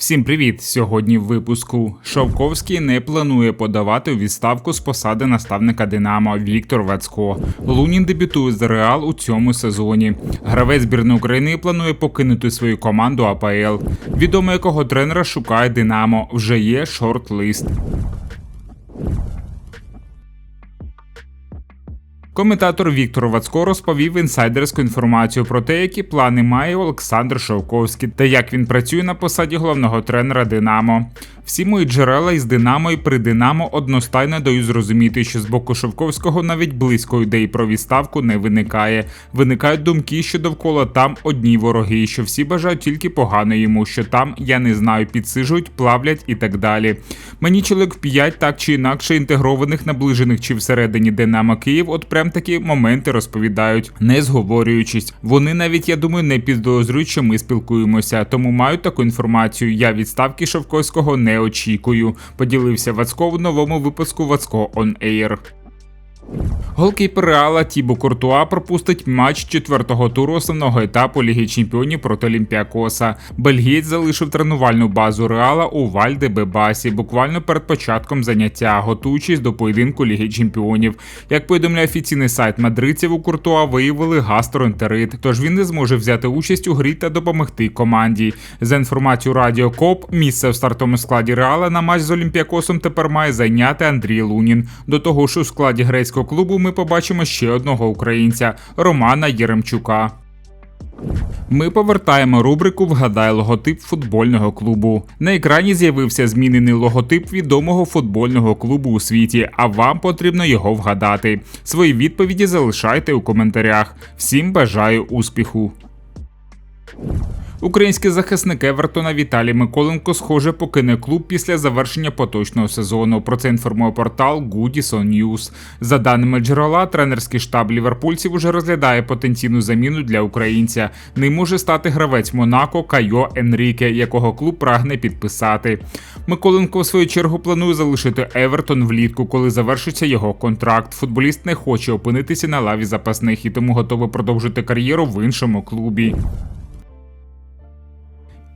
Всім привіт! Сьогодні в випуску Шовковський не планує подавати у відставку з посади наставника Динамо Віктор Вацько. Лунін дебютує з Реал у цьому сезоні. Гравець збірної України планує покинути свою команду АПЛ. Відомо якого тренера шукає Динамо. Вже є шорт-лист. Коментатор Віктор Вацко розповів інсайдерську інформацію про те, які плани має Олександр Шовковський та як він працює на посаді головного тренера Динамо. Всі мої джерела із Динамо і при Динамо одностайно дають зрозуміти, що з боку Шовковського навіть близько ідей про відставку не виникає. Виникають думки, що довкола там одні вороги, що всі бажають тільки погано йому, що там я не знаю, підсижують, плавлять і так далі. Мені чоловік 5 так чи інакше інтегрованих, наближених чи всередині Динамо Київ, от прям такі моменти розповідають, не зговорюючись. Вони навіть, я думаю, не підозрюють, що ми спілкуємося, тому маю таку інформацію. Я відставки Шовковського не очікую. Поділився Вацько в новому випуску Вацько On Air. Голкіпер Реала Тібо Куртуа пропустить матч четвертого туру основного етапу Ліги Чемпіонів проти Олімпіакоса. Бельгієць залишив тренувальну базу Реала у Вальде Бебасі буквально перед початком заняття, готуючись до поєдинку Ліги Чемпіонів. Як повідомляє офіційний сайт мадридців, у Куртуа виявили гастроентерит, тож він не зможе взяти участь у грі та допомогти команді. За інформацією Радіо Коп, місце в стартовому складі Реала на матч з Олімпіакосом тепер має зайняти Андрій Лунін. До того ж у складі грецького клубу ми побачимо ще одного українця Романа Єремчука. Ми повертаємо рубрику Вгадай логотип футбольного клубу. На екрані з'явився змінений логотип відомого футбольного клубу у світі, а вам потрібно його вгадати. Свої відповіді залишайте у коментарях. Всім бажаю успіху! Український захисник Евертона Віталій Миколенко, схоже, покине клуб після завершення поточного сезону. Про це інформує портал Goodison News. За даними джерела, тренерський штаб ліверпульців уже розглядає потенційну заміну для українця. Ним може стати гравець Монако Кайо Енріке, якого клуб прагне підписати. Миколенко, в свою чергу, планує залишити Евертон влітку, коли завершиться його контракт. Футболіст не хоче опинитися на лаві запасних і тому готовий продовжити кар'єру в іншому клубі.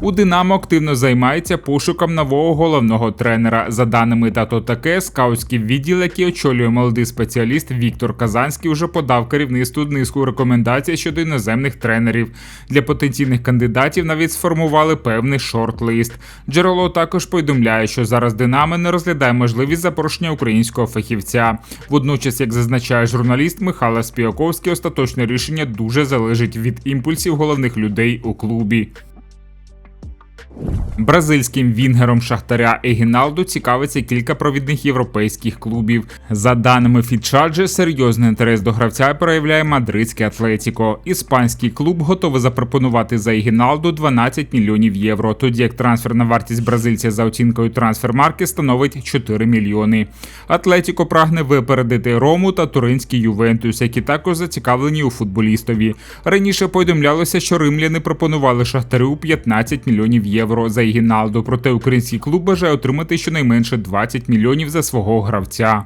У Динамо активно займається пошуком нового головного тренера. За даними дато таке, скаутський відділ, який очолює молодий спеціаліст Віктор Казанський, вже подав керівництву низку рекомендацій щодо іноземних тренерів. Для потенційних кандидатів навіть сформували певний шорт-лист. Джерело також повідомляє, що зараз Динамо не розглядає можливість запрошення українського фахівця. Водночас, як зазначає журналіст Михайло Спіаковський, остаточне рішення дуже залежить від імпульсів головних людей у клубі. Бразильським вінгером Шахтаря Егіналду цікавиться кілька провідних європейських клубів. За даними Фітчаджі, серйозний інтерес до гравця проявляє мадридське Атлетіко. Іспанський клуб готовий запропонувати за Егіналду 12 мільйонів євро, тоді як трансферна вартість бразильця за оцінкою трансфермарки становить 4 мільйони. Атлетіко прагне випередити Рому та Туринський Ювентус, які також зацікавлені у футболістові. Раніше повідомлялося, що римляни пропонували Шахтарю 15 мільйонів євро євро за Ігіналду, проте український клуб бажає отримати щонайменше 20 мільйонів за свого гравця.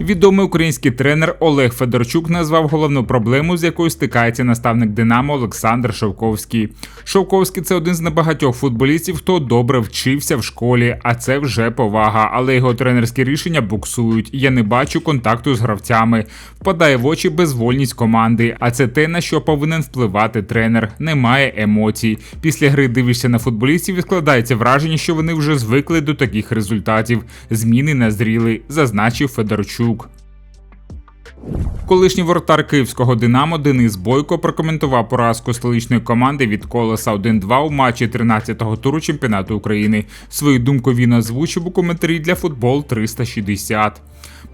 Відомий український тренер Олег Федорчук назвав головну проблему, з якою стикається наставник Динамо Олександр Шовковський. Шовковський це один з небагатьох футболістів, хто добре вчився в школі, а це вже повага. Але його тренерські рішення буксують. Я не бачу контакту з гравцями. Впадає в очі безвольність команди. А це те, на що повинен впливати тренер. Немає емоцій. Після гри дивишся на футболістів і складається враження, що вони вже звикли до таких результатів. Зміни назріли, зазначив Федорчук. Колишній воротар київського Динамо Денис Бойко прокоментував поразку столичної команди від колеса 1-2 у матчі 13-го туру чемпіонату України. Свою думку він озвучив у коментарі для футбол 360.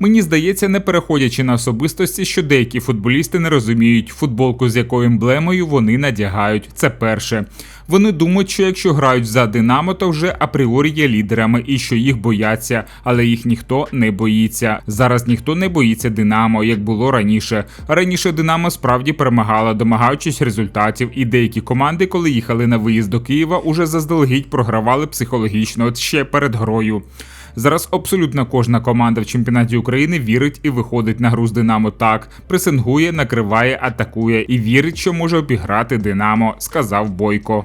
Мені здається, не переходячи на особистості, що деякі футболісти не розуміють футболку, з якою емблемою вони надягають. Це перше. Вони думають, що якщо грають за Динамо, то вже апріорі є лідерами і що їх бояться, але їх ніхто не боїться. Зараз ніхто не боїться Динамо, як було раніше. Раніше Динамо справді перемагала, домагаючись результатів, і деякі команди, коли їхали на виїзд до Києва, уже заздалегідь програвали психологічно ще перед грою. Зараз абсолютно кожна команда в чемпіонаті України вірить і виходить на гру з Динамо так, пресингує, накриває, атакує і вірить, що може обіграти Динамо, сказав Бойко.